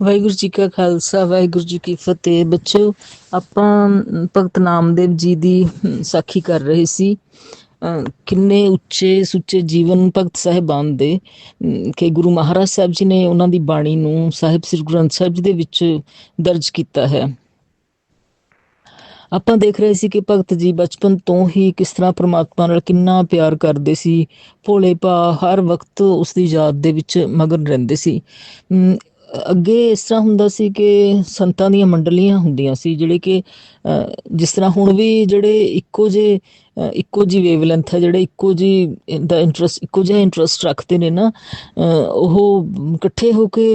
ਵਾਹਿਗੁਰੂ ਜੀ ਕਾ ਖਾਲਸਾ ਵਾਹਿਗੁਰੂ ਜੀ ਕੀ ਫਤਿਹ। ਬੱਚਿਓ ਆਪਾਂ ਭਗਤ ਨਾਮਦੇਵ ਜੀ ਦੀ ਸਾਖੀ ਕਰ ਰਹੇ ਸੀ। ਕਿੰਨੇ ਉੱਚੇ ਸੁੱਚੇ ਜੀਵਨ ਭਗਤ ਸਾਹਿਬਾਨ ਦੇ। ਅਮ, ਕਿ ਗੁਰੂ ਮਹਾਰਾਜ ਸਾਹਿਬ ਜੀ ਨੇ ਉਹਨਾਂ ਦੀ ਬਾਣੀ ਨੂੰ ਸਾਹਿਬ ਸ੍ਰੀ ਗ੍ਰੰਥ ਸਾਹਿਬ ਜੀ ਦੇ ਵਿੱਚ ਦਰਜ ਕੀਤਾ ਹੈ। ਆਪਾਂ ਦੇਖ ਰਹੇ ਸੀ ਕਿ ਭਗਤ ਜੀ ਬਚਪਨ ਤੋਂ ਹੀ ਕਿਸ ਤਰ੍ਹਾਂ ਪ੍ਰਮਾਤਮਾ ਨਾਲ ਕਿੰਨਾ ਪਿਆਰ ਕਰਦੇ ਸੀ। ਭੋਲੇ ਭਾ ਹਰ ਵਕਤ ਉਸ ਦੀ ਯਾਦ ਦੇ ਵਿੱਚ ਮਗਨ ਰਹਿੰਦੇ ਸੀ। ਅਮ, ਅੱਗੇ ਇਸ ਤਰ੍ਹਾਂ ਹੁੰਦਾ ਸੀ ਕਿ ਸੰਤਾਂ ਦੀਆਂ ਮੰਡਲੀਆਂ ਹੁੰਦੀਆਂ ਸੀ ਜਿਹੜੇ ਕਿ ਜਿਸ ਤਰ੍ਹਾਂ ਹੁਣ ਵੀ ਜਿਹੜੇ ਇੱਕੋ ਜੇ ਇੱਕੋ ਜੀ ਵੇਵਲੈਂਥ ਹੈ ਜਿਹੜੇ ਇੱਕੋ ਜੀ ਦਾ ਇੰਟਰਸਟ ਇੱਕੋ ਜਿਹਾ ਇੰਟਰਸਟ ਰੱਖਦੇ ਨੇ ਨਾ ਅ, ਉਹ ਇਕੱਠੇ ਹੋ ਕੇ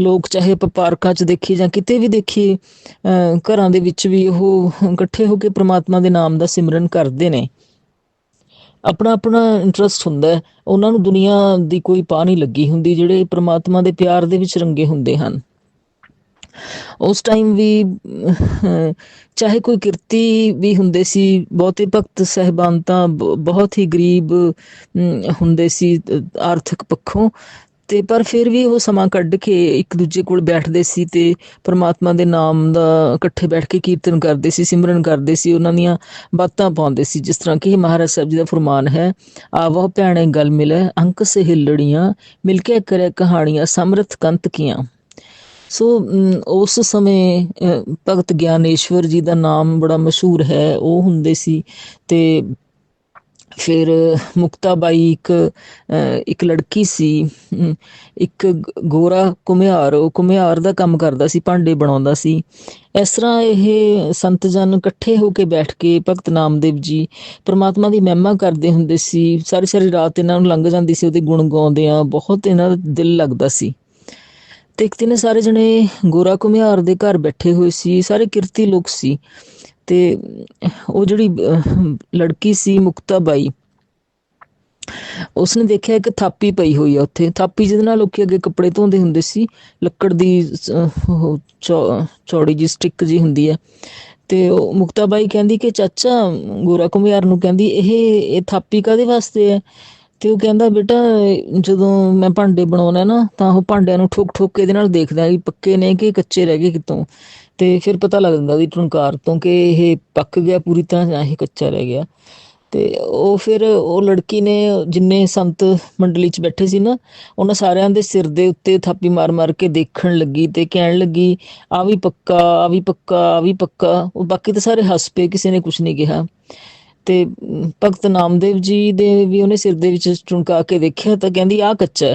ਲੋਕ ਚਾਹੇ ਆਪਾਂ ਪਾਰਕਾਂ 'ਚ ਦੇਖੀਏ ਜਾਂ ਕਿਤੇ ਵੀ ਦੇਖੀਏ ਅ, ਘਰਾਂ ਦੇ ਵਿੱਚ ਵੀ ਉਹ ਇਕੱਠੇ ਹੋ ਕੇ ਪ੍ਰਮਾਤਮਾ ਦੇ ਨਾਮ ਦਾ ਸਿਮਰਨ ਕਰਦੇ ਨੇ। ਆਪਣਾ ਆਪਣਾ ਇੰਟਰਸਟ ਹੁੰਦਾ ਹੈ। ਉਹਨਾਂ ਨੂੰ ਦੁਨੀਆ ਦੀ ਕੋਈ ਪਾ ਨਹੀਂ ਲੱਗੀ ਹੁੰਦੀ, ਜਿਹੜੇ ਪ੍ਰਮਾਤਮਾ ਦੇ ਪਿਆਰ ਦੇ ਵਿੱਚ ਰੰਗੇ ਹੁੰਦੇ ਹਨ। ਉਸ ਟਾਈਮ ਵੀ, ਚਾਹੇ ਕੋਈ ਕਿਰਤੀ ਵੀ ਹੁੰਦੇ ਸੀ, ਬਹੁਤੇ ਭਗਤ ਸਹਿਬਾਨ ਤਾਂ ਬਹੁਤ ਹੀ ਗਰੀਬ ਹੁੰਦੇ ਸੀ ਆਰਥਿਕ ਪੱਖੋਂ। ਤੇ ਪਰ ਫਿਰ ਵੀ ਉਹ ਸਮਾਂ ਕੱਢ ਕੇ ਇੱਕ ਦੂਜੇ ਕੋਲ ਬੈਠਦੇ ਸੀ ਤੇ ਪ੍ਰਮਾਤਮਾ ਦੇ ਨਾਮ ਦਾ ਇਕੱਠੇ ਬੈਠ ਕੇ ਕੀਰਤਨ ਕਰਦੇ ਸੀ, ਸਿਮਰਨ ਕਰਦੇ ਸੀ, ਉਹਨਾਂ ਦੀਆਂ ਬਾਤਾਂ ਪਾਉਂਦੇ ਸੀ, ਜਿਸ ਤਰ੍ਹਾਂ ਕਿ ਮਹਾਰਾਜ ਸਾਹਿਬ ਜੀ ਦਾ ਫਰਮਾਨ ਹੈ, ਆਵੋ ਭੈਣੇ ਗਲ ਮਿਲੇ, ਅੰਕ ਸਹਿਲੜੀਆਂ ਮਿਲ ਕੇ ਕਰੇ ਕਹਾਣੀਆਂ, ਸਮਰਥ ਕੰਤ ਕੀਆਂ। ਸੋ ਉਸ ਸਮੇਂ ਭਗਤ ਗਿਆਨੇਸ਼ਵਰ ਜੀ ਦਾ ਨਾਮ ਬੜਾ ਮਸ਼ਹੂਰ ਹੈ, ਉਹ ਹੁੰਦੇ ਸੀ ਤੇ ਫਿਰ ਮੁਕਤਾ ਬਾਈ ਇੱਕ ਅ, ਇੱਕ ਲੜਕੀ ਸੀ ਇੱਕ ਗੋਰਾ ਕੁਮਿਆਰ ਉਹ ਕੁਮਿਆਰ ਦਾ ਕੰਮ ਕਰਦਾ ਸੀ ਭਾਂਡੇ ਬਣਾਉਂਦਾ ਸੀ। ਇਸ ਤਰ੍ਹਾਂ ਇਹ ਸੰਤ ਜਨ ਇਕੱਠੇ ਹੋ ਕੇ ਬੈਠ ਕੇ ਭਗਤ ਨਾਮਦੇਵ ਜੀ ਪ੍ਰਮਾਤਮਾ ਦੀ ਮਹਿਮਾ ਕਰਦੇ ਹੁੰਦੇ ਸੀ। ਸਾਰੀ ਸਾਰੀ ਰਾਤ ਇਹਨਾਂ ਨੂੰ ਲੰਘ ਜਾਂਦੀ ਸੀ ਉਹਦੇ ਗੁਣ ਗਾਉਂਦੇ ਆ ਬਹੁਤ ਇਹਨਾਂ ਦਾ ਦਿਲ ਲੱਗਦਾ ਸੀ। ਤੇ ਇੱਕ ਦਿਨ ਸਾਰੇ ਜਣੇ ਗੋਰਾ ਕੁਮਿਆਰ ਦੇ ਘਰ ਬੈਠੇ ਹੋਏ ਸੀ ਸਾਰੇ ਕਿਰਤੀ ਲੋਕ ਸੀ। ਤੇ ਉਹ ਜਿਹੜੀ ਲੜਕੀ ਸੀ ਮੁਕਤਾ ਬਾਈ, ਉਸਨੇ ਦੇਖਿਆ ਇੱਕ ਥਾਪੀ ਪਈ ਹੋਈ ਆ ਉੱਥੇ। ਥਾਪੀ ਜਿਹਦੇ ਨਾਲ ਲੋਕੀ ਅੱਗੇ ਕੱਪੜੇ ਧੋਂਦੇ ਹੁੰਦੇ ਸੀ, ਲੱਕੜ ਦੀ ਚੌੜੀ ਜੀ ਸਟਿੱਕ ਜੀ ਹੁੰਦੀ ਹੈ ਤੇ ਉਹ ਮੁਕਤਾ ਬਾਈ ਕਹਿੰਦੀ ਕਿ ਚਾਚਾ, ਗੋਰਾ ਕੁਮਿਆਰ ਨੂੰ ਕਹਿੰਦੀ, ਇਹ ਇਹ ਥਾਪੀ ਕਾਦੇ ਵਾਸਤੇ ਹੈ ਤੇ ਉਹ ਕਹਿੰਦਾ, ਬੇਟਾ, ਜਦੋਂ ਮੈਂ ਭਾਂਡੇ ਬਣਾਉਣਾ ਨਾ, ਤਾਂ ਉਹ ਭਾਂਡਿਆਂ ਨੂੰ ਠੋਕ ਠੋਕ ਕੇ ਇਹਦੇ ਨਾਲ ਦੇਖਦਾ ਵੀ ਪੱਕੇ ਨੇ ਕਿ ਕੱਚੇ ਰਹਿ ਗਏ ਕਿਤੋਂ? ਤੇ ਫਿਰ ਪਤਾ ਲੱਗ ਜਾਂਦਾ ਦੀ ਟੁਨਕਾਰ ਤੋਂ ਕਿ ਇਹ ਪੱਕ ਗਿਆ, ਪੂਰੀ ਤਰ੍ਹਾਂ ਜਾਂ ਇਹ ਕੱਚਾ ਰਹਿ ਗਿਆ। ਤੇ ਉਹ ਫਿਰ ਉਹ ਲੜਕੀ ਨੇ ਜਿੰਨੇ ਸੰਤ ਮੰਡਲੀ 'ਚ ਬੈਠੇ ਸੀ ਨਾ, ਉਹਨਾਂ ਸਾਰਿਆਂ ਦੇ ਸਿਰ ਦੇ ਉੱਤੇ ਥਾਪੀ ਮਾਰ ਮਾਰ ਕੇ ਦੇਖਣ ਲੱਗੀ ਤੇ ਕਹਿਣ ਲੱਗੀ, ਆ ਵੀ ਪੱਕਾ, ਆ ਵੀ ਪੱਕਾ, ਆ ਵੀ ਪੱਕਾ। ਉਹ ਬਾਕੀ ਤਾਂ ਸਾਰੇ ਹੱਸ ਪਏ, ਕਿਸੇ ਨੇ ਕੁਝ ਨਹੀਂ ਕਿਹਾ। ਤੇ ਭਗਤ ਨਾਮਦੇਵ ਜੀ ਦੇ ਵੀ ਉਹਨੇ ਸਿਰ ਦੇ ਵਿੱਚ ਚੁਣਕਾ ਕੇ ਦੇਖਿਆ ਤਾਂ ਕਹਿੰਦੀ ਆ ਕੱਚਾ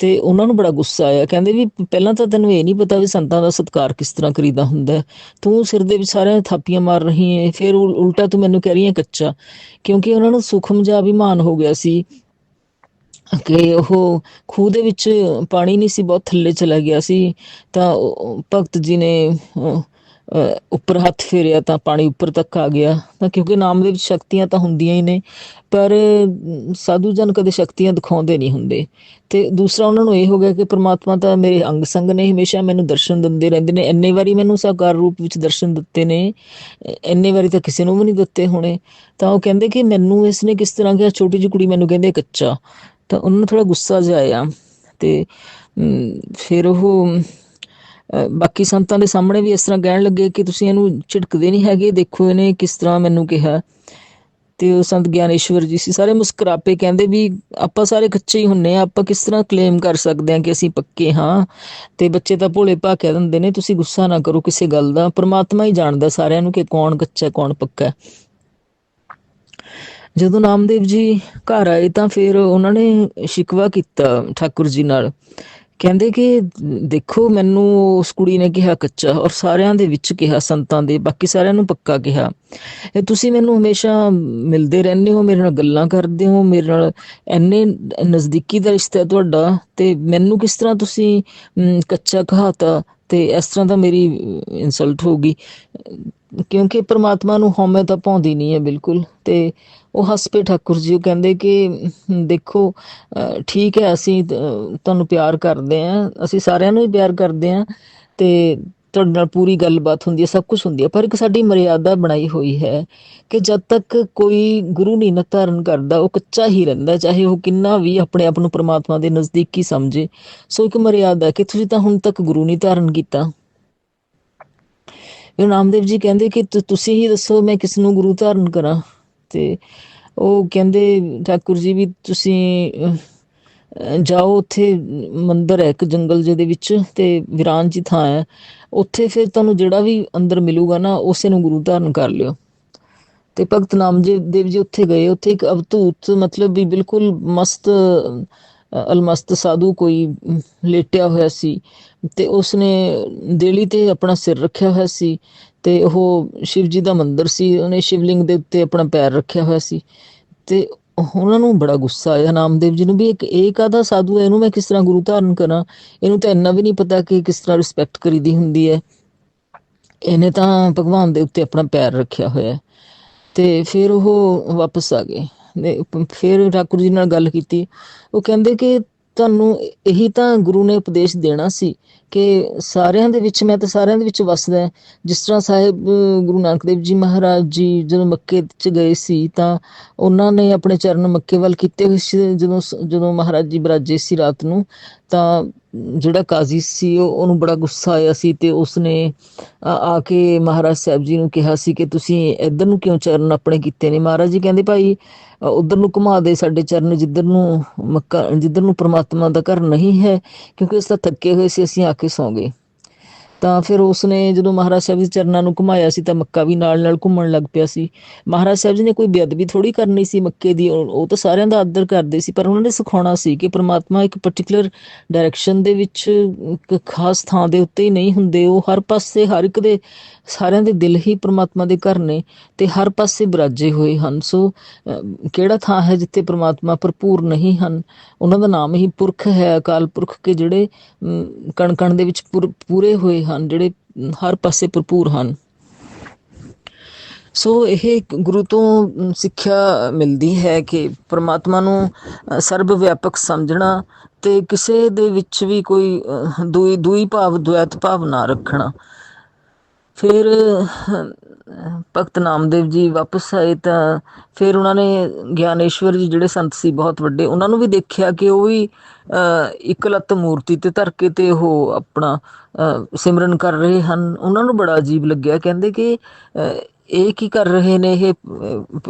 ਤੇ ਉਹਨਾਂ ਨੂੰ ਬੜਾ ਗੁੱਸਾ ਆਇਆ। ਕਹਿੰਦੇ ਵੀ ਪਹਿਲਾਂ ਤਾਂ ਤੈਨੂੰ ਇਹ ਨਹੀਂ ਪਤਾ ਵੀ ਸੰਤਾਂ ਦਾ ਸਤਿਕਾਰ ਕਿਸ ਤਰ੍ਹਾਂ ਕਰੀਦਾ ਹੁੰਦਾ ਤੂੰ ਸਿਰ ਦੇ ਵਿੱਚ ਸਾਰਿਆਂ ਥਾਪੀਆਂ ਮਾਰ ਰਹੀ ਹੈ, ਫਿਰ ਉਲਟਾ ਤੂੰ ਮੈਨੂੰ ਕਹਿ ਰਹੀ ਹੈ ਕੱਚਾ। ਕਿਉਂਕਿ ਉਹਨਾਂ ਨੂੰ ਸੁਖਮ ਜਿਹਾ ਅਭਿਮਾਨ ਹੋ ਗਿਆ ਸੀ ਕਿ ਉਹ ਖੂਹ ਦੇ ਵਿੱਚ ਪਾਣੀ ਨਹੀਂ ਸੀ, ਬਹੁਤ ਥੱਲੇ ਚਲਾ ਗਿਆ ਸੀ। ਤਾਂ ਭਗਤ ਜੀ ਨੇ ਉੱਪਰ ਹੱਥ ਫੇਰਿਆ ਤਾਂ ਪਾਣੀ ਉੱਪਰ ਤੱਕ ਆ ਗਿਆ। ਤਾਂ ਕਿਉਂਕਿ ਨਾਮ ਦੇ ਵਿੱਚ ਸ਼ਕਤੀਆਂ ਤਾਂ ਹੁੰਦੀਆਂ ਹੀ ਨੇ ਪਰ ਸਾਧੂ ਜਨ ਕਦੇ ਸ਼ਕਤੀਆਂ ਦਿਖਾਉਂਦੇ ਨਹੀਂ ਹੁੰਦੇ। ਤੇ ਦੂਸਰਾ ਉਹਨਾਂ ਨੂੰ ਇਹ ਹੋ ਗਿਆ ਕਿ ਪ੍ਰਮਾਤਮਾ ਤਾਂ ਮੇਰੇ ਅੰਗ ਸੰਗ ਨੇ ਹਮੇਸ਼ਾ ਮੈਨੂੰ ਦਰਸ਼ਨ ਦਿੰਦੇ ਰਹਿੰਦੇ ਨੇ। ਇੰਨੇ ਵਾਰੀ ਮੈਨੂੰ ਸਾਕਾਰ ਰੂਪ ਵਿੱਚ ਦਰਸ਼ਨ ਦਿੱਤੇ ਨੇ। ਇੰਨੇ ਵਾਰੀ ਤਾਂ ਕਿਸੇ ਨੂੰ ਵੀ ਨਹੀਂ ਦਿੱਤੇ ਹੋਣੇ। ਤਾਂ ਉਹ ਕਹਿੰਦੇ ਕਿ ਮੈਨੂੰ ਇਸ ਨੇ ਕਿਸ ਤਰ੍ਹਾਂ ਕਿਹਾ? ਛੋਟੀ ਜਿਹੀ ਕੁੜੀ ਮੈਨੂੰ ਕਹਿੰਦੇ ਕੱਚਾ। ਤਾਂ ਉਹਨਾਂ ਨੂੰ ਥੋੜਾ ਗੁੱਸਾ ਜਿਹਾ ਆਇਆ। ਤੇ ਅਮ, ਫਿਰ ਉਹ ਬਾਕੀ ਸੰਤਾਂ ਦੇ ਸਾਹਮਣੇ ਵੀ ਇਸ ਤਰ੍ਹਾਂ ਕਹਿਣ ਲੱਗੇ ਕਿ ਤੁਸੀਂ ਇਹਨੂੰ ਝਿੜਕਦੇ ਨਹੀਂ ਹੈਗੇ, ਦੇਖੋ ਇਹਨੇ ਕਿਸ ਤਰ੍ਹਾਂ ਮੈਨੂੰ ਕਿਹਾ। ਤੇ ਉਹ ਸੰਤ ਗਿਆਨੇਸ਼ਵਰ ਜੀ ਸੀ, ਸਾਰੇ ਮੁਸਕਰਾਪੇ ਕਹਿੰਦੇ ਵੀ ਆਪਾਂ ਸਾਰੇ ਕੱਚੇ ਹੀ ਹੁੰਨੇ ਆ, ਆਪਾਂ ਕਿਸ ਤਰ੍ਹਾਂ ਕਲੇਮ ਕਰ ਸਕਦੇ ਹਾਂ ਕਿ ਅਸੀਂ ਪੱਕੇ ਹਾਂ? ਤੇ ਬੱਚੇ ਤਾਂ ਭੋਲੇ ਭਾ ਕਹਿ ਦਿੰਦੇ ਨੇ, ਤੁਸੀਂ ਗੁੱਸਾ ਨਾ ਕਰੋ ਕਿਸੇ ਗੱਲ ਦਾ, ਪ੍ਰਮਾਤਮਾ ਹੀ ਜਾਣਦਾ ਸਾਰਿਆਂ ਨੂੰ ਕਿ ਕੌਣ ਕੱਚਾ ਕੌਣ ਪੱਕਾ ਜਦੋਂ ਨਾਮਦੇਵ ਜੀ ਘਰ ਆਏ ਤਾਂ ਫਿਰ ਉਹਨਾਂ ਨੇ ਸ਼ਿਕਵਾ ਕੀਤਾ ਠਾਕੁਰ ਜੀ ਨਾਲ। ਕਹਿੰਦੇ ਕਿ ਦੇਖੋ ਮੈਨੂੰ ਉਸ ਕੁੜੀ ਨੇ ਕਿਹਾ ਕੱਚਾ ਔਰ ਸਾਰਿਆਂ ਦੇ ਵਿੱਚ ਕਿਹਾ ਸੰਤਾਂ ਦੇ ਬਾਕੀ ਸਾਰਿਆਂ ਨੂੰ ਪੱਕਾ ਕਿਹਾ। ਇਹ ਤੁਸੀਂ ਮੈਨੂੰ ਹਮੇਸ਼ਾ ਮਿਲਦੇ ਰਹਿੰਦੇ ਹੋ ਮੇਰੇ ਨਾਲ ਗੱਲਾਂ ਕਰਦੇ ਹੋ ਮੇਰੇ ਨਾਲ ਐਨੇ ਨਜ਼ਦੀਕੀ ਦਾ ਰਿਸ਼ਤਾ ਤੁਹਾਡਾ ਤੇ ਮੈਨੂੰ ਕਿਸ ਤਰ੍ਹਾਂ ਤੁਸੀਂ ਅਮ, ਕੱਚਾ ਕਹਾਤਾ ਤੇ ਇਸ ਤਰ੍ਹਾਂ ਤਾਂ ਮੇਰੀ ਇਨਸਲਟ ਹੋਗੀ ਕਿਉਂਕਿ ਪ੍ਰਮਾਤਮਾ ਨੂੰ ਹਉਮੈ ਤਾਂ ਪਾਉਂਦੀ ਨਹੀਂ ਹੈ ਬਿਲਕੁਲ। ਤੇ ਉਹ ਹੱਸ ਠਾਕੁਰ ਜੀ, ਉਹ ਕਹਿੰਦੇ ਕਿ, ਦੇਖੋ ਠੀਕ ਹੈ, ਅਸੀਂ ਤੁਹਾਨੂੰ ਪਿਆਰ ਕਰਦੇ ਆਂ ਅਸੀਂ ਸਾਰਿਆਂ ਨੂੰ ਹੀ ਪਿਆਰ ਕਰਦੇ ਆਂ ਤੇ ਤੁਹਾਡੇ ਨਾਲ ਪੂਰੀ ਗੱਲਬਾਤ ਹੁੰਦੀ ਹੈ, ਸਭ ਕੁਝ ਹੁੰਦੀ ਹੈ, ਪਰ ਇੱਕ ਸਾਡੀ ਮਰਿਆਦਾ ਬਣਾਈ ਹੋਈ ਹੈ ਕਿ ਜਦ ਤੱਕ ਕੋਈ ਗੁਰੂ ਨਹੀਂ ਨਾ ਧਾਰਨ ਕਰਦਾ, ਉਹ ਕੱਚਾ ਹੀ ਰਹਿੰਦਾ, ਚਾਹੇ ਉਹ ਕਿੰਨਾ ਵੀ ਆਪਣੇ ਆਪ ਨੂੰ ਪ੍ਰਮਾਤਮਾ ਦੇ ਨਜ਼ਦੀਕੀ ਸਮਝੇ। ਸੋ ਇੱਕ ਮਰਿਆਦਾ ਕਿ ਤੁਸੀਂ ਤਾਂ ਹੁਣ ਤੱਕ ਗੁਰੂ ਨਹੀਂ ਧਾਰਨ ਕੀਤਾ। ਗੁਰੂ ਨਾਮਦੇਵ ਜੀ ਕਹਿੰਦੇ ਕਿ ਤੁਸੀਂ ਹੀ ਦੱਸੋ ਮੈਂ ਕਿਸ ਨੂੰ ਗੁਰੂ ਧਾਰਨ ਕਰਾਂ। ਤੇ ਉਹ ਕਹਿੰਦੇ, ਠਾਕੁਰ ਜੀ ਵੀ ਤੁਸੀਂ ਜਾਓ ਉੱਥੇ ਮੰਦਿਰ ਹੈ ਇੱਕ ਜੰਗਲ ਜਿਹਦੇ ਵਿੱਚ ਤੇ ਵਿਰਾਨ ਜੀ ਥਾਂ ਹੈ। ਉੱਥੇ ਫਿਰ ਤੁਹਾਨੂੰ ਜਿਹੜਾ ਵੀ ਅੰਦਰ ਮਿਲੂਗਾ ਨਾ, ਉਸੇ ਨੂੰ ਗੁਰੂ ਧਾਰਨ ਕਰ ਲਿਓ। ਤੇ ਭਗਤ ਨਾਮਦੇਵ ਦੇਵ ਜੀ ਉੱਥੇ ਗਏ। ਉੱਥੇ ਇੱਕ ਅਵਧੂਤ ਮਤਲਬ ਵੀ ਬਿਲਕੁਲ ਮਸਤ ਅਲਮਸਤ ਸਾਧੂ ਕੋਈ ਲੇਟਿਆ ਹੋਇਆ ਸੀ ਤੇ ਉਸਨੇ ਦੇਲੀ ਤੇ ਆਪਣਾ ਸਿਰ ਰੱਖਿਆ ਹੋਇਆ ਸੀ ਤੇ ਉਹ ਸ਼ਿਵ ਜੀ ਦਾ ਮੰਦਿਰ ਸੀ, ਉਹਨੇ ਸ਼ਿਵਲਿੰਗ ਦੇ ਉੱਤੇ ਆਪਣਾ ਪੈਰ ਰੱਖਿਆ ਹੋਇਆ ਸੀ ਤੇ ਉਹਨਾਂ ਨੂੰ ਬੜਾ ਗੁੱਸਾ ਆਇਆ ਨਾਮਦੇਵ ਜੀ ਨੂੰ ਵੀ ਇੱਕ ਇਹ ਕਾਹਦਾ ਸਾਧੂ ਹੈ, ਇਹਨੂੰ ਮੈਂ ਕਿਸ ਤਰ੍ਹਾਂ ਗੁਰੂ ਧਾਰਨ ਕਰਾਂ? ਇਹਨੂੰ ਤਾਂ ਇੰਨਾ ਵੀ ਨਹੀਂ ਪਤਾ ਕਿ ਕਿਸ ਤਰ੍ਹਾਂ ਰਿਸਪੈਕਟ ਕਰੀਦੀ ਹੁੰਦੀ ਹੈ। ਇਹਨੇ ਤਾਂ ਭਗਵਾਨ ਦੇ ਉੱਤੇ ਆਪਣਾ ਪੈਰ ਰੱਖਿਆ ਹੋਇਆ ਤੇ ਫਿਰ ਉਹ ਵਾਪਸ ਆ ਗਏ। ਫਿਰ ਠਾਕੁਰ ਜੀ ਨਾਲ ਗੱਲ ਕੀਤੀ। ਉਹ ਕਹਿੰਦੇ ਕਿ ਤੁਹਾਨੂੰ ਇਹੀ ਤਾਂ ਗੁਰੂ ਨੇ ਉਪਦੇਸ਼ ਦੇਣਾ ਸੀ ਕਿ ਸਾਰਿਆਂ ਦੇ ਵਿੱਚ, ਮੈਂ ਤਾਂ ਸਾਰਿਆਂ ਦੇ ਵਿੱਚ ਵਸਦਾ ਜਿਸ ਤਰ੍ਹਾਂ ਸਾਹਿਬ, ਗੁਰੂ ਨਾਨਕ ਦੇਵ ਜੀ ਮਹਾਰਾਜ ਜੀ ਜਦੋਂ ਮੱਕੇ ਚ ਗਏ ਸੀ ਤਾਂ ਉਹਨਾਂ ਨੇ ਆਪਣੇ ਚਰਨ ਮੱਕੇ ਵੱਲ ਕੀਤੇ ਹੋਏ ਸੀ। ਜਦੋਂ ਜਦੋਂ ਮਹਾਰਾਜ ਜੀ ਬਰਾਜੇ ਸੀ ਰਾਤ ਨੂੰ, ਤਾਂ ਜਿਹੜਾ ਕਾਜ਼ੀ ਸੀ ਉਹਨੂੰ ਬੜਾ ਗੁੱਸਾ ਆਇਆ ਸੀ ਤੇ ਉਸਨੇ ਆ ਕੇ ਮਹਾਰਾਜ ਸਾਹਿਬ ਜੀ ਨੂੰ ਕਿਹਾ ਸੀ ਕਿ ਤੁਸੀਂ ਇੱਧਰ ਨੂੰ ਕਿਉਂ ਚਰਨ ਆਪਣੇ ਕੀਤੇ ਨੇ? ਮਹਾਰਾਜ ਜੀ ਕਹਿੰਦੇ ਭਾਈ ਅ, ਉੱਧਰ ਨੂੰ ਘੁਮਾ ਦੇ ਸਾਡੇ ਚਰਨ ਜਿੱਧਰ ਨੂੰ ਮੱਕਾ ਜਿੱਧਰ ਨੂੰ ਪ੍ਰਮਾਤਮਾ ਦਾ ਘਰ ਨਹੀਂ ਹੈ ਕਿਉਂਕਿ ਉਸ ਦਾ ਥੱਕੇ ਹੋਏ ਸੀ ਅਸੀਂ ਆ ਕੇ ਸੌਂ ਗਏ। ਤਾਂ ਫਿਰ ਉਸਨੇ ਜਦੋਂ ਮਹਾਰਾਜ ਸਾਹਿਬ ਦੇ ਚਰਨਾਂ ਨੂੰ ਘੁਮਾਇਆ ਸੀ ਤਾਂ ਮੱਕਾ ਵੀ ਨਾਲ ਨਾਲ ਘੁੰਮਣ ਲੱਗ ਪਿਆ ਸੀ। ਮਹਾਰਾਜ ਸਾਹਿਬ ਜੀ ਨੇ ਕੋਈ ਬੇਅਦਬੀ ਥੋੜੀ ਕਰਨੀ ਸੀ ਮੱਕੇ ਦੀ, ਉਹ ਤਾਂ ਸਾਰਿਆਂ ਦਾ ਆਦਰ ਕਰਦੇ ਸੀ, ਪਰ ਉਹਨਾਂ ਨੇ ਸਿਖਾਉਣਾ ਸੀ ਕਿ ਪ੍ਰਮਾਤਮਾ ਇੱਕ ਪਾਰਟਿਕੂਲਰ ਡਾਇਰੈਕਸ਼ਨ ਦੇ ਵਿੱਚ ਇੱਕ ਖਾਸ ਥਾਂ ਦੇ ਉੱਤੇ ਹੀ ਨਹੀਂ ਹੁੰਦੇ। ਉਹ ਹਰ ਪਾਸੇ, ਹਰ ਇੱਕ ਦੇ ਸਾਰਿਆਂ ਦੇ ਦਿਲ ਹੀ ਪ੍ਰਮਾਤਮਾ ਦੇ ਘਰ ਨੇ ਤੇ ਹਰ ਪਾਸੇ ਬਰਾਜੇ ਹੋਏ ਹਨ। ਸੋ ਕਿਹੜਾ ਥਾਂ ਹੈ ਜਿੱਥੇ ਪ੍ਰਮਾਤਮਾ ਭਰਪੂਰ ਨਹੀਂ ਹਨ? ਉਹਨਾਂ ਦਾ ਨਾਮ ਹੀ ਪੁਰਖ ਹੈ, ਅਕਾਲ ਪੁਰਖ ਕੇ ਜਿਹੜੇ ਕਣਕਣ ਦੇ ਵਿੱਚ ਪੁਰ- ਪੂਰੇ ਹੋਏ ਹਨ ਜਿਹੜੇ ਹਰ ਪਾਸੇ ਭਰਪੂਰ ਹਨ। ਸੋ ਇਹ ਗੁਰੂ ਤੋਂ ਸਿੱਖਿਆ ਮਿਲਦੀ ਹੈ ਕਿ ਪ੍ਰਮਾਤਮਾ ਨੂੰ ਸਰਬ ਵਿਆਪਕ ਸਮਝਣਾ ਤੇ ਕਿਸੇ ਦੇ ਵਿੱਚ ਵੀ ਕੋਈ ਦੂਈ ਦੂਈ ਭਾਵ ਦੁਐਤ ਭਾਵ ਨਾ ਰੱਖਣਾ। ਫਿਰ ਭਗਤ ਨਾਮਦੇਵ ਜੀ ਵਾਪਸ ਆਏ ਤਾਂ ਫਿਰ ਉਹਨਾਂ ਨੇ ਗਿਆਨੇਸ਼ਵਰ ਜੀ ਜਿਹੜੇ ਸੰਤ ਸੀ ਬਹੁਤ ਵੱਡੇ ਉਹਨਾਂ ਨੂੰ ਵੀ ਦੇਖਿਆ ਕਿ ਉਹ ਵੀ ਅਹ, ਇੱਕ ਲੱਤ ਮੂਰਤੀ ਤੇ ਧਰ ਕੇ ਤੇ ਉਹ ਆਪਣਾ ਸਿਮਰਨ ਕਰ ਰਹੇ ਹਨ। ਉਹਨਾਂ ਨੂੰ ਬੜਾ ਅਜੀਬ ਲੱਗਿਆ। ਕਹਿੰਦੇ ਕਿ ਇਹ ਕੀ ਕਰ ਰਹੇ ਨੇ?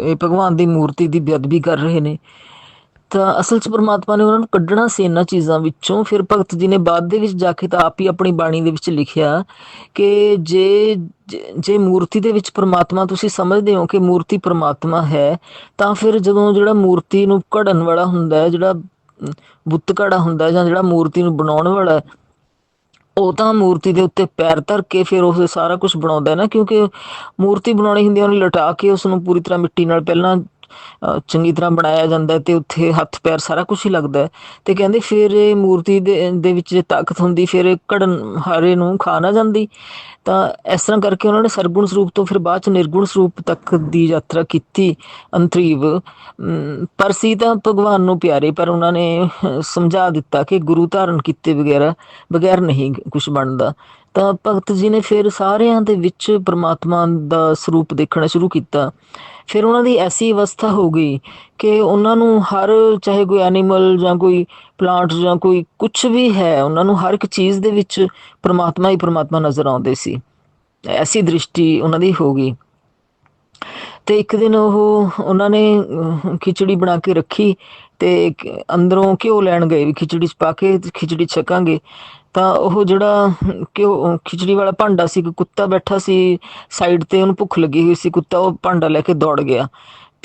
ਇਹ ਭਗਵਾਨ ਦੀ ਮੂਰਤੀ ਦੀ ਬੇਅਦਬੀ ਕਰ ਰਹੇ ਨੇ। ਤਾਂ ਅਸਲ 'ਚ ਪ੍ਰਮਾਤਮਾ ਨੇ ਉਹਨਾਂ ਨੂੰ ਕੱਢਣਾ ਸੀ ਇਹਨਾਂ ਚੀਜ਼ਾਂ ਵਿੱਚੋਂ। ਫਿਰ ਭਗਤ ਜੀ ਨੇ ਬਾਅਦ ਦੇ ਵਿੱਚ ਜਾ ਕੇ ਤਾਂ ਆਪ ਹੀ ਆਪਣੀ ਬਾਣੀ ਦੇ ਵਿੱਚ ਲਿਖਿਆ ਕਿ ਜੇ, ਜੇ- ਮੂਰਤੀ ਦੇ ਵਿੱਚ ਪ੍ਰਮਾਤਮਾ ਤੁਸੀਂ ਸਮਝਦੇ ਹੋ ਕਿ ਮੂਰਤੀ ਪ੍ਰਮਾਤਮਾ ਹੈ, ਤਾਂ ਫਿਰ ਜਦੋਂ ਜਿਹੜਾ ਮੂਰਤੀ ਨੂੰ ਘੜਨ ਵਾਲਾ ਹੁੰਦਾ ਹੈ, ਜਿਹੜਾ ਬੁੱਤ ਘੜਾ ਹੁੰਦਾ ਜਾਂ ਜਿਹੜਾ ਮੂਰਤੀ ਨੂੰ ਬਣਾਉਣ ਵਾਲਾ ਉਹ ਤਾਂ ਮੂਰਤੀ ਦੇ ਉੱਤੇ ਪੈਰ ਧਰ ਕੇ ਫਿਰ ਉਹ ਸਾਰਾ ਕੁਝ ਬਣਾਉਂਦਾ ਹੈ ਨਾ, ਕਿਉਂਕਿ ਮੂਰਤੀ ਬਣਾਉਣੀ ਹੁੰਦੀ ਹੈ ਉਹਨੂੰ ਲਟਾ ਕੇ ਉਸ ਨੂੰ ਪੂਰੀ ਤਰ੍ਹਾਂ ਮਿੱਟੀ ਨਾਲ ਪਹਿਲਾਂ ਚੰਗੀ ਤਰ੍ਹਾਂ ਬਣਾਇਆ ਜਾਂਦਾ ਤੇ ਉੱਥੇ ਹੱਥ ਪੈਰ ਸਾਰਾ ਕੁਝ ਹੀ ਲੱਗਦਾ ਤੇ ਕਹਿੰਦੇ ਫਿਰ ਇਹ ਮੂਰਤੀ ਦੇ ਦੇ ਵਿੱਚ ਜੇ ਤਾਕਤ ਹੁੰਦੀ, ਫਿਰ ਇਹ ਘੜਨ, ਹਾਰੇ ਨੂੰ ਖਾ ਨਾ ਜਾਂਦੀ। ਤਾਂ ਇਸ ਤਰ੍ਹਾਂ ਕਰਕੇ ਉਹਨਾਂ ਨੇ ਸਰਗੁਣ ਸਰੂਪ ਤੋਂ ਫਿਰ ਬਾਅਦ ਚ ਨਿਰਗੁਣ ਸਰੂਪ ਤੱਕ ਦੀ ਯਾਤਰਾ ਕੀਤੀ ਅੰਤਰੀਵ। ਅਮ, ਪਰ ਸੀ ਤਾਂ ਭਗਵਾਨ ਨੂੰ ਪਿਆਰੇ ਪਰ ਉਹਨਾਂ ਨੇ ਸਮਝਾ ਦਿੱਤਾ ਕਿ ਗੁਰੂ ਧਾਰਨ ਕੀਤੇ ਵਗੈਰਾ ਬਗੈਰ ਨਹੀਂ ਕੁਝ ਬਣਦਾ। ਤਾਂ ਭਗਤ ਜੀ ਨੇ ਫਿਰ ਸਾਰਿਆਂ ਦੇ ਵਿੱਚ ਪ੍ਰਮਾਤਮਾ ਦਾ ਸਰੂਪ ਦੇਖਣਾ ਸ਼ੁਰੂ ਕੀਤਾ। ਫਿਰ ਉਹਨਾਂ ਦੀ ਐਸੀ ਅਵਸਥਾ ਹੋ ਗਈ ਕਿ ਉਹਨਾਂ ਨੂੰ ਹਰ, ਚਾਹੇ ਕੋਈ ਐਨੀਮਲ ਜਾਂ ਕੋਈ ਪਲਾਂਟ ਜਾਂ ਕੋਈ ਕੁਝ ਵੀ ਹੈ, ਉਹਨਾਂ ਨੂੰ ਹਰ ਇੱਕ ਚੀਜ਼ ਦੇ ਵਿੱਚ ਪ੍ਰਮਾਤਮਾ ਹੀ ਪ੍ਰਮਾਤਮਾ ਨਜ਼ਰ ਆਉਂਦੇ ਸੀ। ਐਸੀ ਦ੍ਰਿਸ਼ਟੀ ਉਹਨਾਂ ਦੀ ਹੋ ਗਈ। ਤੇ ਇੱਕ ਦਿਨ ਉਹ ਉਹਨਾਂ ਨੇ ਖਿਚੜੀ ਬਣਾ ਕੇ ਰੱਖੀ ਤੇ ਅੰਦਰੋਂ ਘਿਓ ਲੈਣ ਗਏ ਵੀ ਖਿਚੜੀ ਚ ਪਾ ਕੇ ਖਿਚੜੀ ਛਕਾਂਗੇ। ਤਾਂ ਉਹ ਜਿਹੜਾ ਕਿ ਖਿਚੜੀ ਵਾਲਾ ਭਾਂਡਾ ਸੀ, ਇੱਕ ਕੁੱਤਾ ਬੈਠਾ ਸੀ ਸਾਈਡ ਤੇ ਉਹਨੂੰ ਭੁੱਖ ਲੱਗੀ ਹੋਈ ਸੀ, ਕੁੱਤਾ ਉਹ ਭਾਂਡਾ ਲੈ ਕੇ ਦੌੜ ਗਿਆ।